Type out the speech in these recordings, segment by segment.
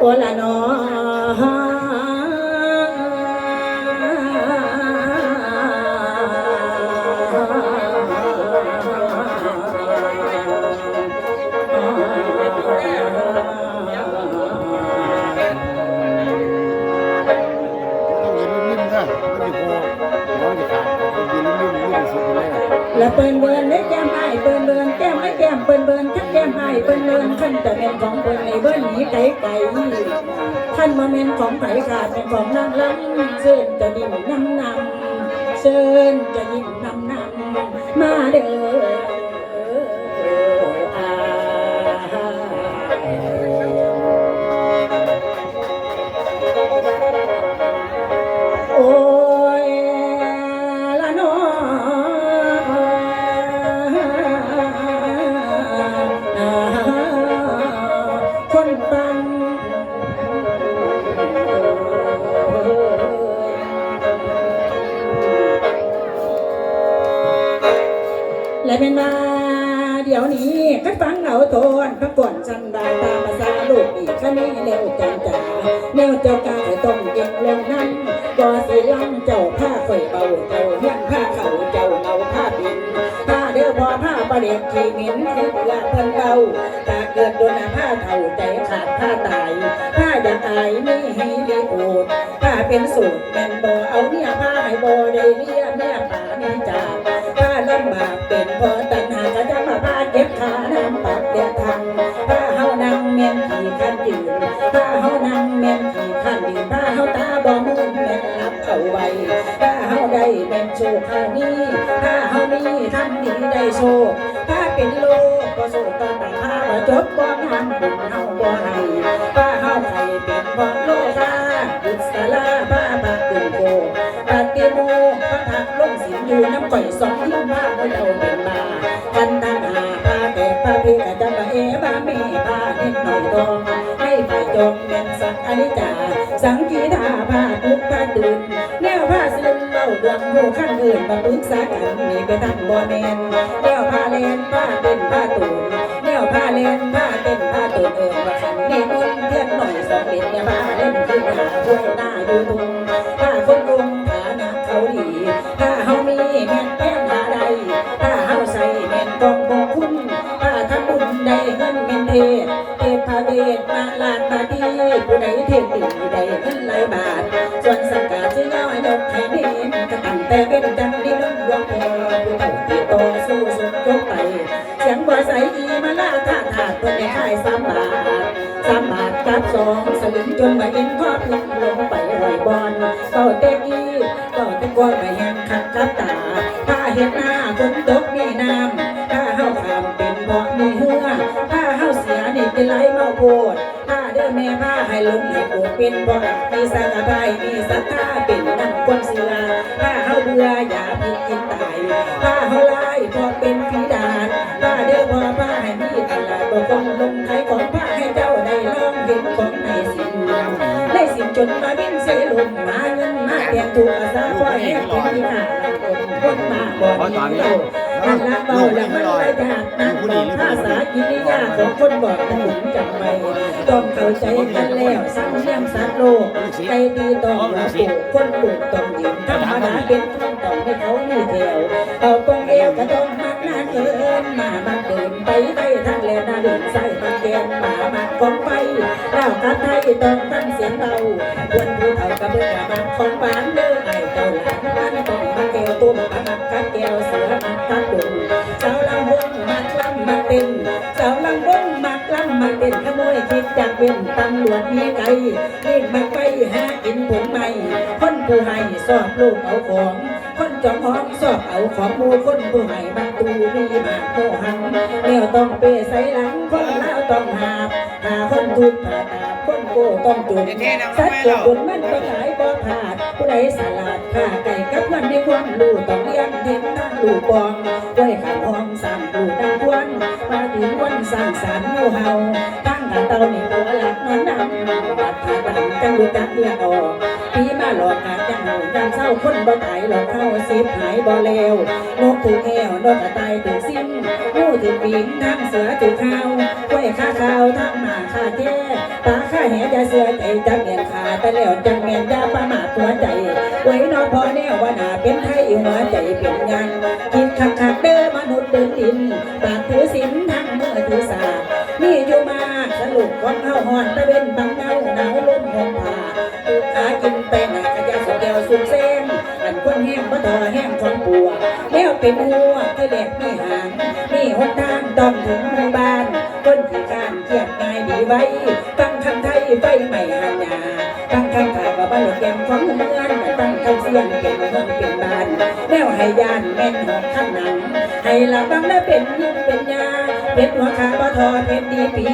คน เปิ้นในเบิ้นหนีไก่ไก่ขั้นมาเมนของไผ่ขาดเป็นของนางลำเชิญจะดิ่งนำนำเชิญจะยิ่งนำนำมาเด้อโอ้ และเป็นมาเดี๋ยวนี้ก็ฟังเอาโทนพระก่อนจันดาตามภาษาลูกอีกก็นี่เร็วจังจ๋าแนวเจ้ากาให้ต้องเก่งลงนั้นก็สิลังเจ้าผ้าข่อยเบาเจ้าเฮียนผ้าเขาเจ้าเงาผ้าบินผ้าเด้อพอผ้าประเด็กขี้มินคือเละเพิ่นเบาตาเกิดโดนผ้าเท่าใจขาดผ้าตายผ้าอยาอายมีฮีดีโอดผ้าเป็นสูตรแม่นบ่เอาเนี่ยผ้าให้บ่ได้เลียแม่ป่านี่จ่า กผ้าลำบากเป็นเพอตัณหาก็จะมาผ้าเก็บขาน้ำปากเดียดทางผ้าเฮานั่งเมียนขี่ขันยืนผ้าเฮานั่งเมียนขี่ขันยืนผ้าเฮาตาบ่มืนแม่นรับเอาไว้ผ้าเฮาได้แม่นโชคเฮานี้ผ้าเฮามีทำดีได้โชคผ้าเป็นโลกก็โศกตอนต่างผ้าว่าจบบ่งามบุญเฮา ปฏิโมพระทักลงสินอยู่น้ำก่อยสองยิ้มาเมื่อเราเป็นมากันตั้งหาผ้าแต่ผ้าพี่กะจะมาเอบามีผ้านิดหน่อยทองให้ฝ่ายจงเงินสักอนิจาสังกีทาผ้าทุกผ้าตื่นแนวผ้าซึมเล่าดวงหูขั้นอื่นมาปรึกษากันนี่ไปตั้งบ่แมนแนวผ้าเลนผ้าเต้นผ้าตูนแนวผ้าเลนผ้าเต้นผ้าตูนเอิญว่าขันนี่มนเทียนหน่อยสองเด็ดเนี่ยผ้าเล่นขึ้นหาพวกหน้าอยู่ทุง พพระเวทมาลานมาดีผู้ใดเทศดีได้เงินหลายบาท ส่วนสังกัดจะย่อยยกให้เน้นก็ตั้งแต่เป็นจังดีน้ำดวงพอผู้เฒ่าที่ต่อสู้สุดยกไป เสียงบ่ใสดีมาล่าท่าทาเพื่อนให้ขายสามบาทสามบาทกับสองสลึงจนมาเอ็นข้อพลิกลงไปรอยบอลเต่าเต็กอีเต่าตะกอนไปแหงขัดกับตาถ้าเห็นหน้า เป็นเพราะมีสังกะไพมีศรัทธาเป็นน้ำความเสือถ้าเฮาเบื่ออย่าพิดกินตายถ้าเฮาไล่เพราะเป็นผีดานถ้าเด้อพอผ้าให้มีตลาดบ่ต้องลงไทยของผ้าให้เจ้าได้ลองเห็นของในสิ่งได้สิ่งจนมาบินเสลมมาเงินมาเปลี่ยนตัวอาสาคอยแหกเป็นที่หน้าคนมาบ่มีเราอันละเบาและมันไรยากนะบอกภาษากิริยาของคนบอกถนนจำไว้ ต้องเข้าใจกันแล้วสังเนียมสัตว์โลกใจดีต้องระบุคนปลูกต้องยืนธรรมดาเป็นคนต้องให้เขามีแถวเอากองเอวก็ต้องมักนานเกินมามันเดินไปไปทางแลนาดินใส่มันแกนมามันกองไปเรากับไทยต้องตั้งเสียงเบาควรผู้เฒ่ากับเบื่อมันของบ้านเด้อไอ้เจ้าหลานมันต้องมาแก้วตุ้มมามักกับแก้วเสือมักกับดุเจ้าลำวงมักลำมักเต้นเจ้าลำวง มักลำมักเต้นขโมยคิดจากเป็นตำรวจมีไก่เล่นมาไปหากินผลใหม่คนผู้ให้สอบลูกเอาของ คนจองหองสอบเอาของหมูคนผู้ให้บังตูมีมาโมหังแนวต้องเปใส่หลังคนลาวต้องหาบหาคนทุกข์ผ่าตาบคนโกต้องจุดสัตว์ตัวบนมันก็หลายบ่ผาดผู้ใดสลัดข้าไก่กับเงินในความรู้ต้องเลี้ยงเห็นทั้งลูกบองไว้ข้างห้องสาม สร้างสรรค์หมู่เฮาตั้งขาเตานี่ตัวหลักนอนนำบัดขาตังจังดูจักเลือดออกปีมาหลอกหาจังหูจัานเศร้าคนบ่ตายหลอกเข้าสิบหายบ่เลวนกถูกแอวนกกระต่ายถูกสิ้นงูถูกปีนทั้งเสือถูกข้าวกล้วยข้าข้าวทั้งหมาข้าแท้ปลาข้าแหจะเสือใจจังเมียนขาแต่แล้วจังเมียนยาประมาทหัวใจไว้ พอแนวว่านาเป็นไทยหัวใจเป็นยังคิดคักคักเด้อมนุษย์เดินดินปากถือศีลทั้งมือถือสานี่อยู่มาสรุปของเฮาหอนตะเวนบังเงาหนาวลมหอมผ่าตูขากินแป้งหนากระยาสุกแก้วสุกเส้นอันคนแห้งบ่ต่อแห้งของปัวแล้วเป็นหัวที่แหลกมีหางมีหนทางต้องถึงหมู่บ้านคนที่การเทียบง่ายดีไว้ตั้งคำไทยไฟใหม่หันยาตั้งคำขายว่า บ้านหลวงแกมของเมืองแต่ตั้งคำเสียงเป็นเมืองเป็นบ้านแนวให้ยานแม่นหอกข้างหนังให้ละบังและเป็นยิ่งเป็นยาเป็ดหัวขาบ่ทอเป็ดดีปี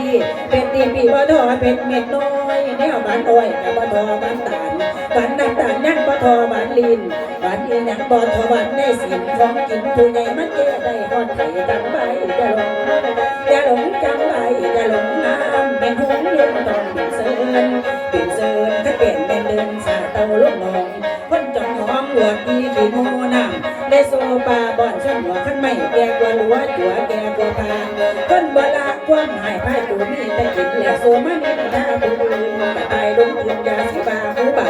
เป็ดดีปีบ่ทอเป็ดเม็ดน้อยแนวบานอ้อยกับบ่ทอบานตาลบานน้ำตาลยังบ่ทอบานลินบานอีหยังบ่ทอบานได้สินของกินผู้ใหญ่มันเก้ได้ฮอดไข่จำใบอย่าหลงอย่าหลงจำใบอย่าหลงน้ำเป็นหงส์ยืนต้องเป็นเซินเป็น ละความหายพายตัวมีแต่กินแล้วโซมันหน้าผู้อื่นกระตายลงทุนยาสีบาผู้เบา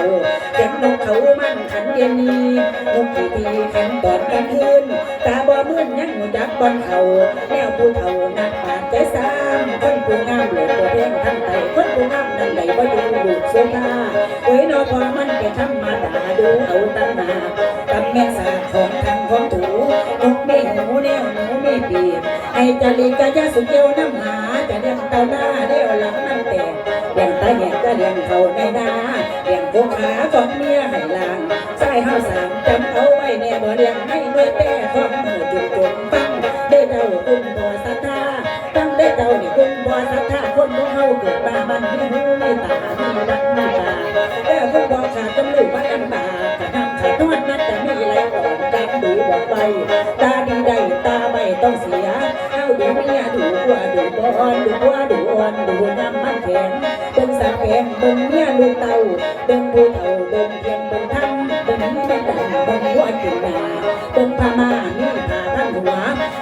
เก็บนกเขามันขันเย็นนี้นกทีทีขันตอนกลางคืนตาบ่มื่นยังหูจักบอนเขาแนวผู้เฒ่านักปาดใจซ้ำคนผู้งามเหลือตัวเพียงทั้งไตคนผู้งามนั่นใดบ่ดูดูเสื้อผ้าโอ้ยนอพอมันเป็นธรรมดาดูเอาตั้งนากับแม่สาของทางของถูนกมีหูแนวหนู กไอ้จลีกะสุเกียวน้ำหาจะเลี้ยงเตาหน้าเลี้ยวหลังนั่งแตะเลี้ยงตาแหกจะเลี้ยงเขาในนาเลี้ยงพวกขาของเมียให้ลางใส่ห้าสามจำเอาไว้เนี่ยบ่เลี้ยงให้ด้วยแต่ ดูว่าดูบอนดูว่าดูอ่อนดูน้ำมันแข็งเบิ่งสาแกงเบิ่งเมียลูเต่าเบิ่งผู้เฒ่าเบิ่งเพียงเบิ่งทำเบิ่งนี้มันดังเบิ่งหัวกินนาเบิ่งพามานี่พาท่านหัว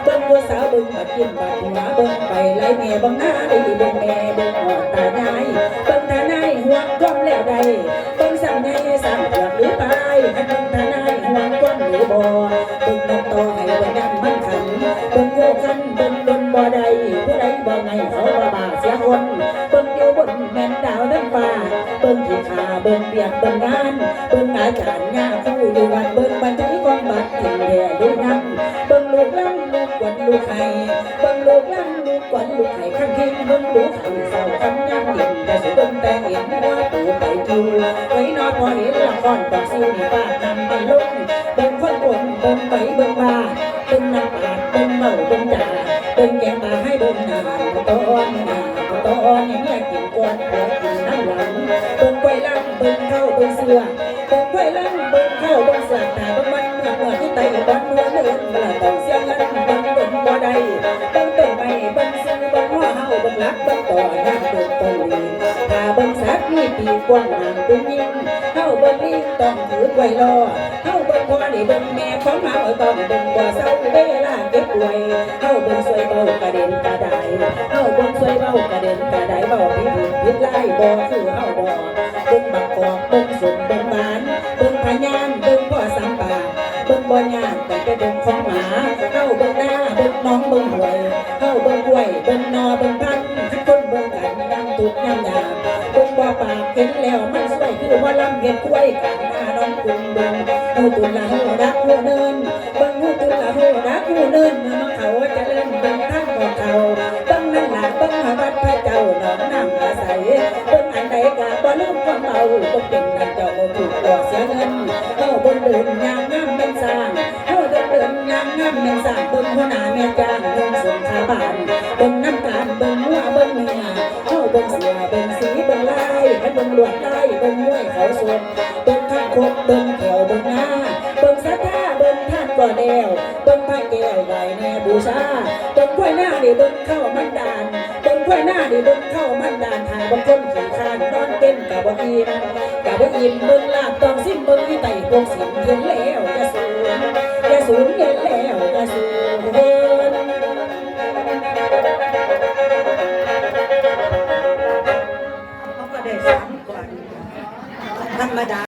เบิ่งผู้สาวเบิ่งบัดกินบัดหัวเบิ่งไปไล่แม่เบิ่งหน้าดีเบิ่งแม่เบิ่งออกตาหนายเบิ่งตาหนห่วงความแล้วใด ลูกไข่เบิ่งลูกล้ำลูกกวนลูกไข่ข้างทิ้งเบิ่งลูกไข่เศร้าคำยามเย็นแต่สิเบิ่งแต่เห็นว่าตูไปจูไว้นอนพอเห็นละครตอกซิวนี่ป้านำไปลงเบิ่งคนบนเบิ่งไปเบิ่งมาเบิ่งน้ำปาดเบิ่งเมาเบิ่งจ่าเบิ่งแกงมาให้เบิ่งหน้านตอนหน้านตอนนี่างเนี่ยกินกวนหัวกินน้ำหลังเบิ่งไว้ลังเบิ่งเข้าเบิ่งเสือเบิ่งไว้ลังเบิ่งเข้าเบิ่งสือตาเบิ่งมัน เมื่อที่ไตบ้นเมื่อเลื่อนเมื่อต้องเสียงลังบังเบิ่งบ่ได้บิ่งต้นไม้เบิ่งซื้อบิ่งหัวเฮาบิ่งรักบิ่งต่อน้ำเบิ่งต้นลีถ้าบิ่งสัตว์มีปีกว้างหางเป็นยิ่งเฮาบิ่งลิงต้องถือไว้รอเฮาบิ่งพ่อนี่บิ่งแม่ของเฮาต้องเบิ่งบ่เศร้าเวลาเก็บไว้เฮาบิ่งสวยเบากระเด็นกระไดเฮาบิ่งสวยเบากระเด็นกระไดเบาผิดผิดไล่บ่คือเฮาบ่เบิ่งบักกอกเบิ่งสุนเบิ่ง เบิ่งของหมาเฮาเบิ่งหน้าเบิ่งน้องเบิ่งหวยเฮาเบิ่งกล้วยเบิ่งนอเบิ่งพันทุกคนเบิ่งกันยามทุกยามยาเบิ่งบ่ปากเห็นแล้วมันสวยคือว่าลำเห็ดกล้วยกันหน้าน้องคุณเบิ่งหูตุนละหูรักหูเนินเบิ่งหูตุนละหูรักหูเนินเมื่อเขาจะเล่นเบิ่งทางของเขาเบิ่งนั่นล่ะเบิ่งวัดพระเจ้าหนองน้ำอาศัยเบิ่งอันใดก็บ่ลืมความเมาบ่เป็นนั่นเจ้าบ่ถูกบ่เสียเงินเฮาเบิ่งเดินยามง เดินยามงามเป็นสางเบิ่งหัวหน้าแม่จ้างเบิ่งสงขาบานบิ่งน้ำตาลบิ่งหัวบิ่งเนื้อเฮาบิ่งเสือเบิ่งสีบิ่งลายให้บิ่งลวดลายบิ่งมวยเขาสวนบิ่งข้าคกเบิ่งแถวบิ่งหน้าบิ่งสัทธาบิ่งท่านก่อแนวบิ่งพระแก้วไหวแน่บูชาบิ่งกล้วยหน้านี่เบิ่งเข้ามันดานบิ่งกล้วยหน้านี่เบิ่งเข้ามันดานทางบางคนขี้คร้านนอนเป็นกับบ่อิ่มกะบ่อิ่มบิ่งลาบตองสิ้นเบิ่ไต่พวงสินเห็นแล้ว